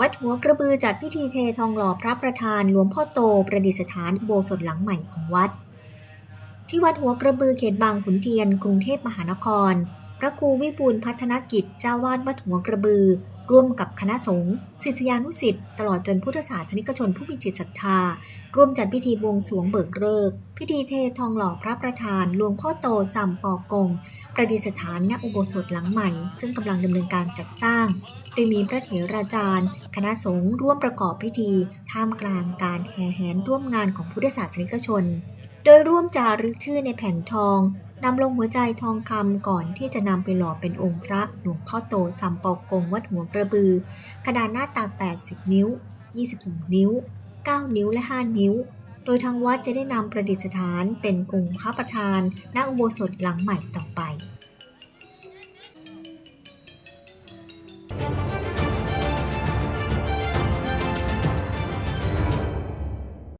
วัดหัวกระบือจัดพิธีเททองหล่อพระประธานหลวงพ่อโตประดิษฐานอุโบสถหลังใหม่ของวัด ที่วัดหัวกระบือเขตบางขุนเทียน กรุงเทพมหานคร พระครูวิบูลพัฒนกิจเจ้าวาดวัดหัวกระบือ ร่วมกับคณะสงฆ์ศิษยานุศิษย์ตลอดจนพุทธศาสนิกชนผู้มีจิตศรัทธา ร่วมจัดพิธีบวงสรวงเบิกฤกษ์พิธีเททองหล่อพระประธานหลวงพ่อโตสัมปอกง ประดิษฐานณอุโบสถหลังใหม่ ซึ่งกำลังดำเนินการจัดสร้างโดยมีพระเถราจารย์ คณะสงฆ์ร่วมประกอบพิธี ท่ามกลางการแห่แหนร่วมงานของพุทธศาสนิกชน โดยร่วมจารึกชื่อในแผ่นทองนำลงหัวใจทองคำก่อนที่จะนำไปหล่อเป็นองค์พระหลวงพ่อโตสัมปอกงวัดหัวกระบือ ขนาดหน้าตาก 80 นิ้ว 22 นิ้ว 9 นิ้วและ 5 นิ้ว โดยทางวัดจะได้นำประดิษฐานเป็นองค์พระประธานณอุโบสถหลังใหม่ต่อไป